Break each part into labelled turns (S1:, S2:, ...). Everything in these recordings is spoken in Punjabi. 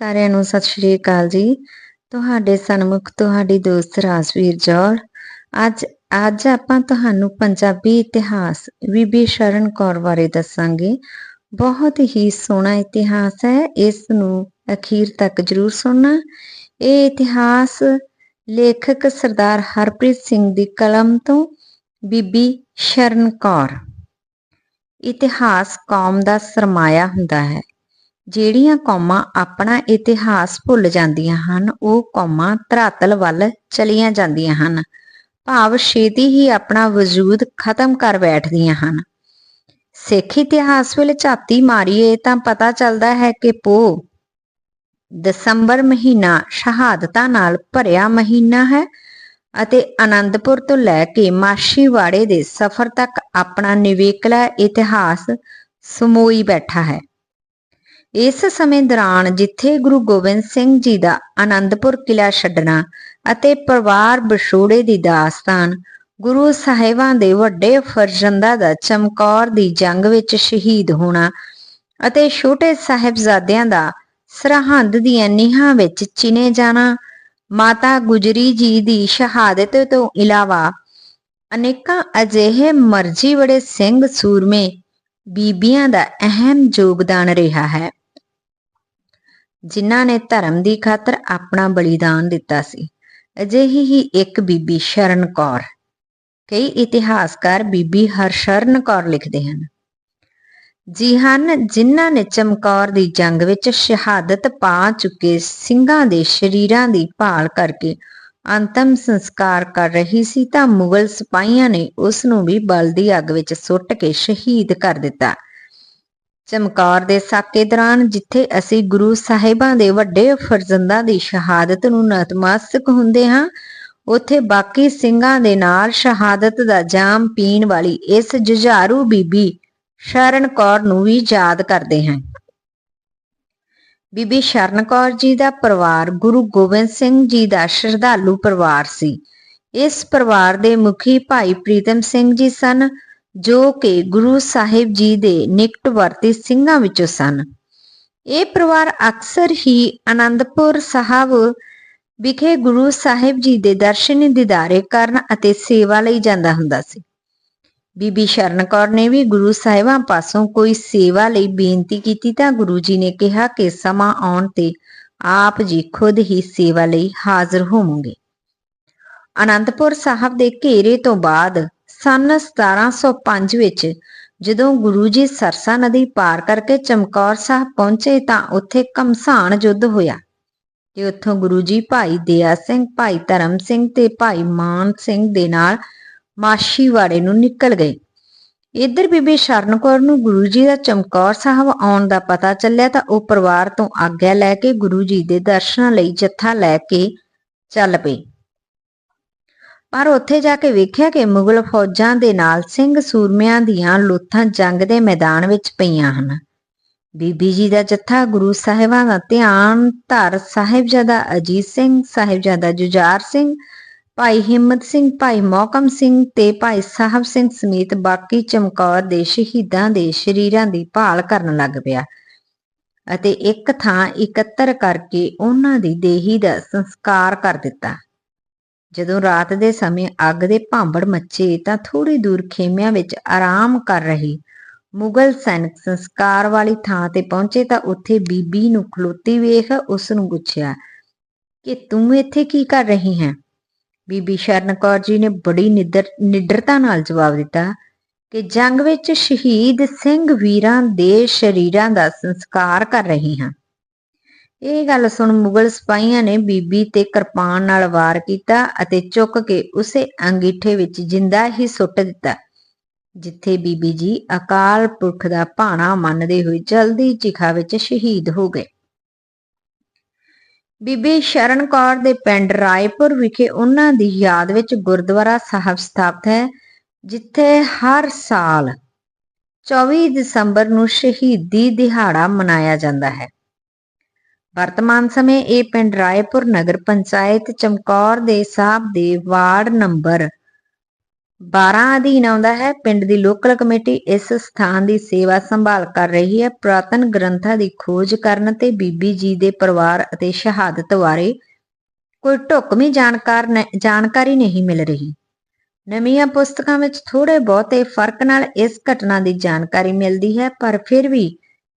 S1: ਸਾਰਿਆਂ ਨੂੰ ਸਤਿ ਸ਼੍ਰੀ ਅਕਾਲ ਜੀ। ਤੁਹਾਡੇ ਸਨਮੁਖ ਤੁਹਾਡੀ ਦੋਸਤ ਰਾਜਵੀਰ ਜੌਲ ਅੱਜ ਅੱਜ ਆਪਾਂ ਤੁਹਾਨੂੰ ਪੰਜਾਬੀ ਇਤਿਹਾਸ, ਬੀਬੀ ਸ਼ਰਨ ਕੌਰ ਬਾਰੇ ਦੱਸਾਂਗੇ। ਬਹੁਤ ਹੀ ਸੋਹਣਾ ਇਤਿਹਾਸ ਹੈ। ਇਸ ਨੂੰ ਅਖੀਰ ਤੱਕ ਜਰੂਰ ਸੁਣਨਾ। ਇਹ ਇਤਿਹਾਸ ਲੇਖਕ ਸਰਦਾਰ ਹਰਪ੍ਰੀਤ ਸਿੰਘ ਦੀ ਕਲਮ ਤੋਂ ਬੀਬੀ ਸ਼ਰਨ ਕੌਰ। ਇਤਿਹਾਸ ਕੌਮ ਦਾ ਸਰਮਾਇਆ ਹੁੰਦਾ ਹੈ। ਜਿਹੜੀਆਂ ਕੌਮਾਂ ਆਪਣਾ ਇਤਿਹਾਸ ਭੁੱਲ ਜਾਂਦੀਆਂ ਹਨ, ਉਹ ਕੌਮਾਂ ਧਰਾਤਲ ਵੱਲ ਚਲੀਆਂ ਜਾਂਦੀਆਂ ਹਨ। ਭਾਵ ਛੇਤੀ ਹੀ ਆਪਣਾ ਵਜੂਦ ਖਤਮ ਕਰ ਬੈਠਦੀਆਂ ਹਨ। ਸਿੱਖ ਇਤਿਹਾਸ ਵੇਲੇ ਝਾਤੀ ਮਾਰੀਏ ਤਾਂ ਪਤਾ ਚੱਲਦਾ ਹੈ ਕਿ ਪੋ, ਦਸੰਬਰ ਮਹੀਨਾ ਸ਼ਹਾਦਤਾਂ ਨਾਲ ਭਰਿਆ ਮਹੀਨਾ ਹੈ ਅਤੇ ਆਨੰਦਪੁਰ ਤੋਂ ਲੈ ਕੇ ਮਾਸ਼ੀਵਾੜੇ ਦੇ ਸਫ਼ਰ ਤੱਕ ਆਪਣਾ ਨਿਵੇਕਲਾ ਇਤਿਹਾਸ ਸਮੋਈ ਬੈਠਾ ਹੈ। ਇਸ ਸਮੇਂ ਦੌਰਾਨ ਜਿੱਥੇ ਗੁਰੂ ਗੋਬਿੰਦ ਸਿੰਘ ਜੀ ਦਾ ਆਨੰਦਪੁਰ ਕਿਲਾ ਛੱਡਣਾ ਅਤੇ ਪਰਿਵਾਰ ਵਿਛੋੜੇ ਦੀ ਦਾਸਤਾਨ, ਗੁਰੂ ਸਾਹਿਬਾਂ ਦੇ ਵੱਡੇ ਫਰਜ਼ੰਦਾ ਦਾ ਚਮਕੌਰ ਦੀ ਜੰਗ ਵਿੱਚ ਸ਼ਹੀਦ ਹੋਣਾ ਅਤੇ ਛੋਟੇ ਸਾਹਿਬਜ਼ਾਦਿਆਂ ਦਾ ਸਰਹੰਦ ਦੀਆਂ ਨੀਹਾਂ ਵਿੱਚ ਚਿਨੇ ਜਾਣਾ, ਮਾਤਾ ਗੁਜਰੀ ਜੀ ਦੀ ਸ਼ਹਾਦਤ ਤੋਂ ਇਲਾਵਾ ਅਨੇਕਾਂ ਅਜਿਹੇ ਮਰਜ਼ੀ ਬੜੇ ਸਿੰਘ ਸੂਰਮੇ ਬੀਬੀਆਂ ਦਾ ਅਹਿਮ ਯੋਗਦਾਨ ਰਿਹਾ ਹੈ। ਜਿਨ੍ਹਾਂ ਨੇ ਧਰਮ ਦੀ ਖਾਤਰ ਆਪਣਾ ਬਲੀਦਾਨ ਦਿੱਤਾ ਸੀ। ਅਜਿਹੀ ਹੀ ਇੱਕ ਬੀਬੀ ਸ਼ਰਨ ਕੌਰ। ਕਈ ਇਤਿਹਾਸਕਾਰ ਬੀਬੀ ਹਰਸ਼ਰਨ ਕੌਰ ਲਿਖਦੇ ਹਨ। ਜੀ ਹਨ, ਜਿਨ੍ਹਾਂ ਨੇ ਚਮਕੌਰ ਦੀ ਜੰਗ ਵਿੱਚ ਸ਼ਹਾਦਤ ਪਾ ਚੁੱਕੇ ਸਿੰਘਾਂ ਦੇ ਸ਼ਰੀਰਾਂ ਦੀ ਭਾਲ ਕਰਕੇ ਅੰਤਮ ਸੰਸਕਾਰ ਕਰ ਰਹੀ ਸੀ ਤਾਂ ਮੁਗਲ ਸਿਪਾਹੀਆਂ ਨੇ ਉਸ ਨੂੰ ਵੀ ਬਲ ਦੀ ਅੱਗ ਵਿੱਚ ਸੁੱਟ ਕੇ ਸ਼ਹੀਦ ਕਰ ਦਿੱਤਾ। ਚਮਕੌਰ ਦੇ ਸਾਕੇ ਦੌਰਾਨ ਜਿੱਥੇ ਅਸੀਂ ਗੁਰੂ ਸਾਹਿਬਾਂ ਦੇ ਵੱਡੇ ਫਰਜ਼ੰਦਾਂ ਦੀ ਸ਼ਹਾਦਤ ਨੂੰ ਨਤਮਸਤਕ ਹੁੰਦੇ ਹਾਂ, ਉੱਥੇ ਬਾਕੀ ਸਿੰਘਾਂ ਦੇ ਨਾਲ ਸ਼ਹਾਦਤ ਦਾ ਜਾਮ ਪੀਣ ਵਾਲੀ ਇਸ ਜੁਝਾਰੂ ਬੀਬੀ ਸ਼ਰਨ ਕੌਰ ਨੂੰ ਵੀ ਯਾਦ ਕਰਦੇ ਹਾਂ। ਬੀਬੀ ਸ਼ਰਨ ਕੌਰ ਜੀ ਦਾ ਪਰਿਵਾਰ ਗੁਰੂ ਗੋਬਿੰਦ ਸਿੰਘ ਜੀ ਦਾ ਸ਼ਰਧਾਲੂ ਪਰਿਵਾਰ ਸੀ। ਇਸ ਪਰਿਵਾਰ ਦੇ ਮੁਖੀ ਭਾਈ ਪ੍ਰੀਤਮ ਸਿੰਘ ਜੀ ਸਨ। ਜੋ ਕਿ ਗੁਰੂ ਸਾਹਿਬ ਜੀ ਦੇ ਨਿਕਟਵਰਤੀ ਸਿੰਘਾਂ ਵਿੱਚੋਂ ਸਨ। ਇਹ ਪਰਿਵਾਰ ਅਕਸਰ ਹੀ ਆਨੰਦਪੁਰ ਸਾਹਿਬ ਵਿਖੇ ਗੁਰੂ ਸਾਹਿਬ ਜੀ ਦੇ ਦਰਸ਼ਨ ਦਿਦਾਰੇ ਕਰਨ ਅਤੇ ਸੇਵਾ ਲਈ ਜਾਂਦਾ ਹੁੰਦਾ ਸੀ। ਬੀਬੀ ਸ਼ਰਨ ਕੌਰ ਨੇ ਵੀ ਗੁਰੂ ਸਾਹਿਬਾਂ ਪਾਸੋਂ ਕੋਈ ਸੇਵਾ ਲਈ ਬੇਨਤੀ ਕੀਤੀ ਤਾਂ ਗੁਰੂ ਜੀ ਨੇ ਕਿਹਾ ਕਿ ਸਮਾਂ ਆਉਣ ਤੇ ਆਪ ਜੀ ਖੁਦ ਹੀ ਸੇਵਾ ਲਈ ਹਾਜ਼ਰ ਹੋਵੋਗੇ। ਅਨੰਦਪੁਰ ਸਾਹਿਬ ਦੇ ਘੇਰੇ ਤੋਂ ਬਾਅਦ ਸਨ 1705 ਵਿੱਚ, ਜਦੋਂ ਗੁਰੂ ਜੀ ਸਰਸਾ ਨਦੀ ਪਾਰ ਕਰਕੇ ਚਮਕੌਰ ਸਾਹਿਬ ਪਹੁੰਚੇ ਤਾਂ ਉੱਥੇ ਕਮਸਾਨ ਯੁੱਧ ਹੋਇਆ ਤੇ ਉੱਥੋਂ ਗੁਰੂ ਜੀ ਭਾਈ ਦਇਆ ਸਿੰਘ, ਭਾਈ ਧਰਮ ਸਿੰਘ ਤੇ ਭਾਈ ਮਾਨ ਸਿੰਘ ਦੇ ਨਾਲ ਮਾਸ਼ੀਵਾੜੇ ਨੂੰ ਨਿਕਲ ਗਏ। ਇੱਧਰ ਬੀਬੀ ਸ਼ਰਨ ਕੌਰ ਨੂੰ ਗੁਰੂ ਜੀ ਦਾ ਚਮਕੌਰ ਸਾਹਿਬ ਆਉਣ ਦਾ ਪਤਾ ਚੱਲਿਆ ਤਾਂ ਉਹ ਪਰਿਵਾਰ ਤੋਂ ਆਗਿਆ ਲੈ ਕੇ ਗੁਰੂ ਜੀ ਦੇ ਦਰਸ਼ਨਾਂ ਲਈ ਜੱਥਾ ਲੈ ਕੇ ਚੱਲ ਪਈ ਪਰ ਉੱਥੇ ਜਾ ਕੇ ਵੇਖਿਆ ਕਿ ਮੁਗਲ ਫੌਜਾਂ ਦੇ ਨਾਲ ਸਿੰਘ ਸੂਰਮਿਆਂ ਦੀਆਂ ਲੋਥਾਂ ਜੰਗ ਦੇ ਮੈਦਾਨ ਵਿੱਚ ਪਈਆਂ ਹਨ। ਬੀਬੀ ਜੀ ਦਾ ਜੱਥਾ ਗੁਰੂ ਸਾਹਿਬਾਂ ਦਾ ਧਿਆਨ, ਧਰ ਸਾਹਿਬਜ਼ਾਦਾ ਅਜੀਤ ਸਿੰਘ, ਸਾਹਿਬਜ਼ਾਦਾ ਜੁਝਾਰ ਸਿੰਘ, ਭਾਈ ਹਿੰਮਤ ਸਿੰਘ, ਭਾਈ ਮੌਕਮ ਸਿੰਘ ਤੇ ਭਾਈ ਸਾਹਿਬ ਸਿੰਘ ਸਮੇਤ ਬਾਕੀ ਚਮਕੌਰ ਦੇ ਸ਼ਹੀਦਾਂ ਦੇ ਸ਼ਰੀਰਾਂ ਦੀ ਭਾਲ ਕਰਨ ਲੱਗ ਪਿਆ ਅਤੇ ਇੱਕ ਥਾਂ ਇਕੱਤਰ ਕਰਕੇ ਉਹਨਾਂ ਦੀ ਦੇਹੀ ਦਾ ਸੰਸਕਾਰ ਕਰ ਦਿੱਤਾ। ਜਦੋਂ ਰਾਤ ਦੇ ਸਮੇਂ ਅੱਗ ਦੇ ਭਾਂਬੜ ਮੱਚੇ ਤਾਂ ਥੋੜੀ ਦੂਰ ਖੇਮਿਆਂ ਵਿੱਚ ਆਰਾਮ ਕਰ ਰਹੀ। ਮੁਗਲ ਸੈਨਿਕ ਸੰਸਕਾਰ ਵਾਲੀ ਥਾਂ ਤੇ ਪਹੁੰਚੇ ਤਾਂ ਉੱਥੇ ਬੀਬੀ ਨੂੰ ਖਲੋਤੀ ਵੇਖ ਉਸ ਨੂੰ ਪੁੱਛਿਆ, ਕਿ ਤੂੰ ਇੱਥੇ ਕੀ ਕਰ ਰਹੀ ਹੈ? ਬੀਬੀ ਸ਼ਰਨ ਕੌਰ ਜੀ ਨੇ ਬੜੀ ਨਿੱਦਰ, ਨਿਡਰਤਾ ਨਾਲ ਜਵਾਬ ਦਿੱਤਾ ਕਿ ਜੰਗ ਵਿੱਚ ਸ਼ਹੀਦ ਸਿੰਘ ਵੀਰਾਂ ਦੇ ਸ਼ਰੀਰਾਂ ਦਾ ਸੰਸਕਾਰ ਕਰ ਰਹੀ ਹਾਂ। ਇਹ ਗੱਲ ਸੁਣ ਮੁਗਲ ਸਿਪਾਹੀਆਂ ਨੇ ਬੀਬੀ ਤੇ ਕਿਰਪਾਨ ਨਾਲ ਵਾਰ ਕੀਤਾ ਅਤੇ ਚੁੱਕ ਕੇ ਉਸੇ ਅੰਗੀਠੇ ਵਿੱਚ ਜਿੰਦਾ ਹੀ ਸੁੱਟ ਦਿੱਤਾ, ਜਿੱਥੇ ਬੀਬੀ ਜੀ ਅਕਾਲ ਪੁਰਖ ਦਾ ਭਾਣਾ ਮੰਨਦੇ ਹੋਏ ਜਲਦੀ ਚਿਖਾ ਵਿੱਚ ਸ਼ਹੀਦ ਹੋ ਗਏ। ਬੀਬੀ ਸ਼ਰਨ ਕੌਰ ਦੇ ਪਿੰਡ ਰਾਏਪੁਰ ਵਿਖੇ ਉਹਨਾਂ ਦੀ ਯਾਦ ਵਿੱਚ ਗੁਰਦੁਆਰਾ ਸਾਹਿਬ ਸਥਾਪਿਤ ਹੈ, ਜਿੱਥੇ ਹਰ ਸਾਲ 24 ਦਸੰਬਰ ਨੂੰ ਸ਼ਹੀਦੀ ਦਿਹਾੜਾ ਮਨਾਇਆ ਜਾਂਦਾ ਹੈ। ਵਰਤਮਾਨ ਸਮੇਂ ਇਹ ਪਿੰਡ ਰਾਏਪੁਰ ਨਗਰ ਪੰਚਾਇਤ ਚਮਕੌਰ ਦੇ ਸਾਹਿਬ ਦੇ ਵਾਰਡ ਨੰਬਰ 12 ਅਧੀਨ ਆਉਂਦਾ ਹੈ। ਪਿੰਡ ਦੀ ਲੋਕਲ ਕਮੇਟੀ ਇਸ ਸਥਾਨ ਦੀ ਸੇਵਾ ਸੰਭਾਲ ਕਰ ਰਹੀ ਹੈ। ਪੁਰਾਤਨ ਗ੍ਰੰਥਾਂ ਦੀ ਖੋਜ ਕਰਨ ਤੇ ਬੀਬੀ ਜੀ ਦੇ ਪਰਿਵਾਰ ਅਤੇ ਸ਼ਹਾਦਤ ਬਾਰੇ ਕੋਈ ਢੁਕਵੀਂ ਜਾਣਕਾਰ ਜਾਣਕਾਰੀ ਨਹੀਂ ਮਿਲ ਰਹੀ। ਨਵੀਆਂ ਪੁਸਤਕਾਂ ਵਿੱਚ ਥੋੜੇ ਬਹੁਤੇ ਫ਼ਰਕ ਨਾਲ ਇਸ ਘਟਨਾ ਦੀ ਜਾਣਕਾਰੀ ਮਿਲਦੀ ਹੈ, ਪਰ ਫਿਰ ਵੀ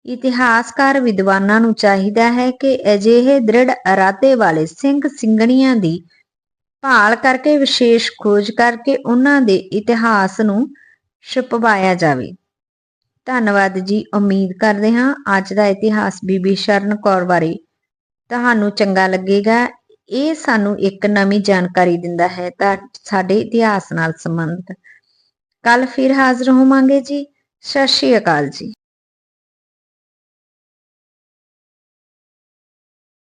S1: ਇਤਿਹਾਸਕਾਰ ਵਿਦਵਾਨਾਂ ਨੂੰ ਚਾਹੀਦਾ ਹੈ ਕਿ ਅਜਿਹੇ ਦ੍ਰਿੜ ਇਰਾਦੇ ਵਾਲੇ ਸਿੰਘ ਸਿੰਘਣੀਆਂ ਦੀ ਭਾਲ ਕਰਕੇ, ਵਿਸ਼ੇਸ਼ ਖੋਜ ਕਰਕੇ ਉਹਨਾਂ ਦੇ ਇਤਿਹਾਸ ਨੂੰ ਛੁਪਵਾਇਆ ਜਾਵੇ। ਧੰਨਵਾਦ ਜੀ। ਉਮੀਦ ਕਰਦੇ ਹਾਂ ਅੱਜ ਦਾ ਇਤਿਹਾਸ ਬੀਬੀ ਸ਼ਰਨ ਕੌਰ ਬਾਰੇ ਤੁਹਾਨੂੰ ਚੰਗਾ ਲੱਗੇਗਾ। ਇਹ ਸਾਨੂੰ ਇੱਕ ਨਵੀਂ ਜਾਣਕਾਰੀ ਦਿੰਦਾ ਹੈ ਤਾਂ ਸਾਡੇ ਇਤਿਹਾਸ ਨਾਲ ਸੰਬੰਧਿਤ। ਕੱਲ ਫਿਰ ਹਾਜ਼ਰ ਹੋਵਾਂਗੇ ਜੀ। ਸਤਿ ਸ਼੍ਰੀ ਅਕਾਲ ਜੀ।